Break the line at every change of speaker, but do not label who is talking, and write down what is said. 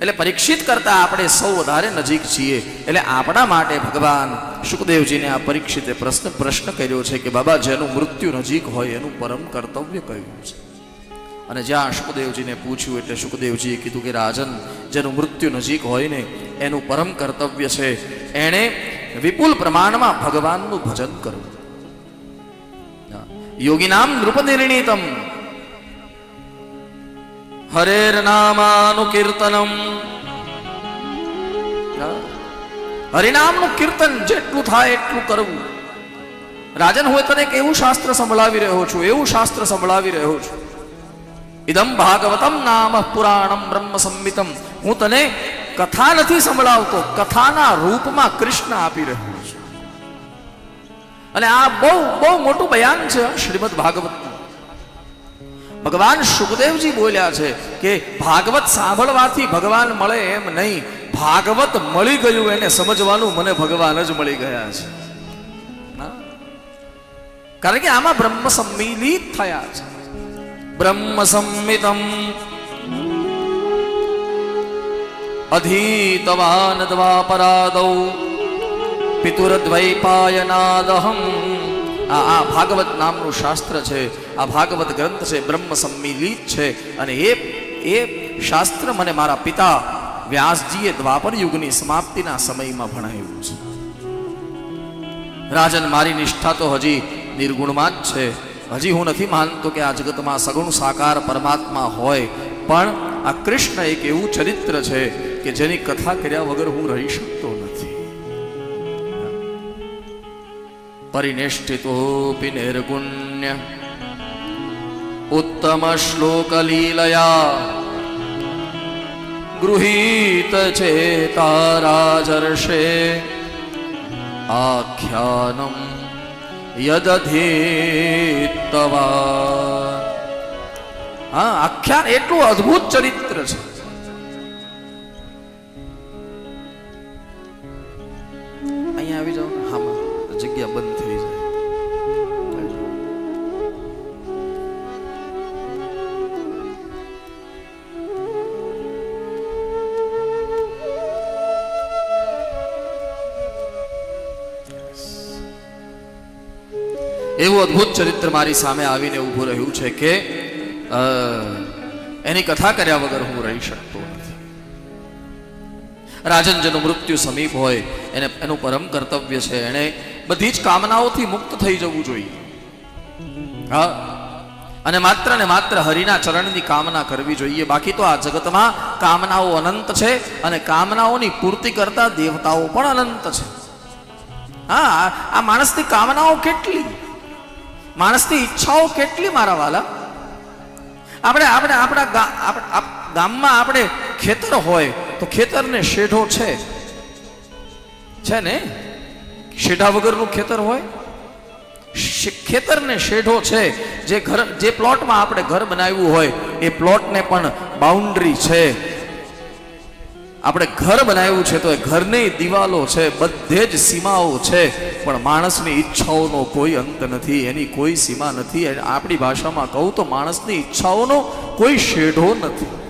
એટલે પરીક્ષિત કરતા આપણે સૌ વધારે નજીક છીએ. એટલે આપણા માટે ભગવાન સુખદેવજીને આ પરીક્ષિતે પ્રશ્ન પ્રશ્ન કર્યો છે કે બાબા, જેનું મૃત્યુ નજીક હોય એનું પરમ કર્તવ્ય કયું છે? અને જ્યાં સુખદેવજીને પૂછ્યું એટલે સુખદેવજીએ કીધું કે રાજન, જેનું મૃત્યુ નજીક હોય ને એનું પરમ કર્તવ્ય છે, એણે વિપુલ પ્રમાણમાં ભગવાનનું ભજન કરવું યોગીનામ નૃપનિર્ણિતમ. હરેર નામાનુકીર્તનમ હરિનામનું કીર્તન જેટલું થાય એટલું કરવું રાજન હોય તને એક એવું શાસ્ત્ર સંભળાવી રહ્યો છું એવું શાસ્ત્ર સંભળાવી રહ્યો છું ઇદમ ભાગવતમ નામ પુરાણમ બ્રહ્મ સંમિતમ હું તને કથા નથી સંભળાવતો કથાના રૂપમાં કૃષ્ણ આપી રહ્યો છું અને આ બહુ બહુ મોટું બયાન છે શ્રીમદ ભાગવત ભગવાન સુખદેવજી બોલ્યા છે કે ભાગવત સાંભળવાથી ભગવાન મળે એમ નહીં. ભાગવત મળી ગયું એને સમજવાનું મને ભગવાન જ મળી ગયા છે. કારણ કે આમાં બ્રહ્મ સંમિલિત થયા છે. બ્રહ્મ સંમિતમ અધીતવાન દ્વાપરાદૌ પિતુરદ્વૈપાયનાદહમ આ આ ભાગવત નામનું શાસ્ત્ર છે, આ ભાગવત ગ્રંથ છે, બ્રહ્મ સંમિલિત છે અને એ એ શાસ્ત્ર મને મારા પિતા વ્યાસજીએ દ્વાપર યુગની સમાપ્તિના સમયમાં ભણાવ્યું છે. રાજન મારી નિષ્ઠા તો હજી નિર્ગુણમાં જ છે. હજી હું નથી માનતો કે આ જગતમાં સગુણ સાકાર પરમાત્મા હોય, પણ આ કૃષ્ણ એક એવું ચરિત્ર છે કે જેની કથા કર્યા વગર હું રહી શકતો નથી निर्गुण्य। નિર્ગુણ્ય ઉત્તમ आख्यानं યદધીતવા હા આખ્યાન એટલું અદ્ભુત ચરિત્ર છે। હામાં બંધ થઈ જાય. એવું અદ્ભુત ચરિત્ર મારી સામે આવીને ઊભું રહ્યું છે કે એની કથા કર્યા વગર હું રહી શકતો રાજન જેનું મૃત્યુ સમીપ હોય, એને, એનું પરમ કર્તવ્ય છે. એને બધી જ કામનાઓથી મુક્ત થઈ જવું જોઈએ. હા? અને માત્ર ને માત્ર હરિના ચરણની કામના કરવી જોઈએ. બાકી તો આ જગતમાં કામનાઓ અનંત છે અને કામનાઓની પૂર્તિ કરતા દેવતાઓ પણ અનંત છે. હા, આ માણસની કામનાઓ કેટલી? માણસની ઈચ્છાઓ કેટલી મારા વાલા? આપણે આપણે આપણા ગામમાં આપણે ખેતર હોય તો ખેતરને શેઢો છે. છે ને? શેઢા વગરનું ખેતર હોય? ખેતરને શેઢો છે. જે ઘર, જે પ્લોટમાં આપણે ઘર બનાવ્યું હોય, એ પ્લોટને પણ બાઉન્ડ્રી છે. આપણે ઘર બનાવ્યું છે તો એ ઘરની દિવાલો છે, બધે જ સીમાઓ છે. પણ માણસની ઈચ્છાઓનો કોઈ અંત નથી, એની કોઈ સીમા નથી. આપણી ભાષામાં કહું તો માણસની ઈચ્છાઓનો કોઈ શેઢો નથી.